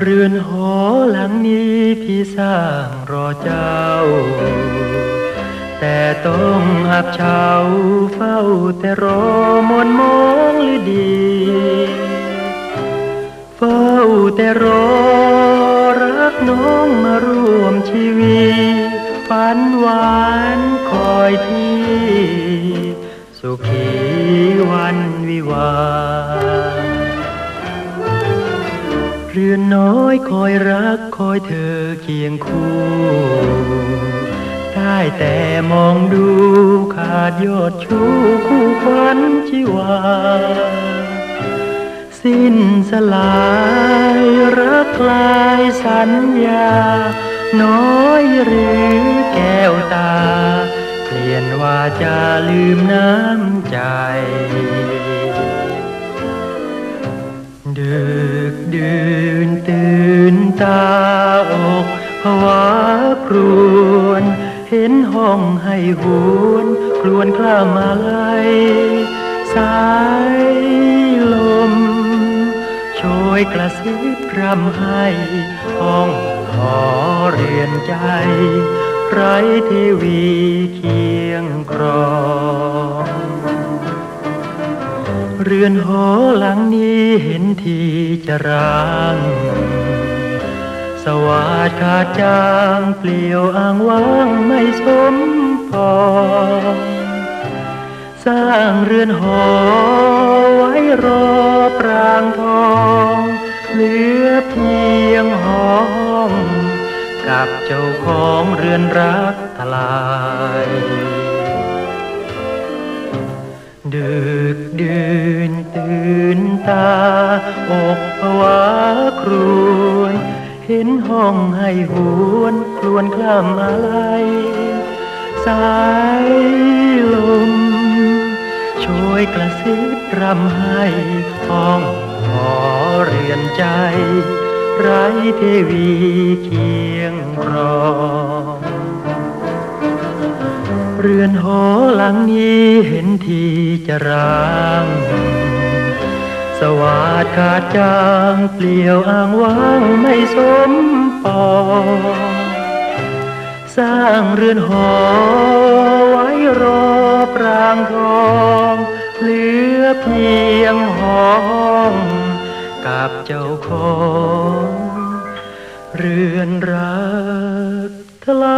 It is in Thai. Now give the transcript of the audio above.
เรือนหอหลังนี้พี่สร้างรอเจ้า แต่ต้องอับเฉาเฝ้าแต่รอมนม ฝันหวานคอยที่ สุขีวันวิวา เรือนน้อยคอยรักคอยเธอเคียงคู่ ได้แต่มองดูขาดยอดชูคู่ควันชีวา สิ้นสลายรักคลายสัญญา น้อยหรือแก้วตา เปลี่ยนว่าจะลืมน้ำใจ ดึกดื่นตื่นตาอกภาวะครวน เห็นห้องให้หวนครวนคล้ามาไลสายลมโชยกระซิบรำให้ห้องหอ เรียนใจ ไรเทวีเคียงครองเรือนหอหลังนี้เห็นทีจะร้างสวาดขาดจางเปลี่ยวอ้างว้างไม่สมพองสร้างเรือนหอไว้รอปรา กับเจ้าของเรือนรักทลาย ดึกดื่นตื่นตา อกภาวะครวนเห็นห้องให้หวนครวนคล่ำอะไรสายลมโชยกระซิบรำให้ห้องหอเรือนใจ ไรเทวีเคียงรองเรือนหอหลังนี้เห็นทีจะร้างสวาดขาดจางเปลี่ยวอ้างว้างไม่สมปองสร้างเรือนหอไว้รอปรางทองเหลือเพียงห้องกับเจ้าของ เรือนรักทลาย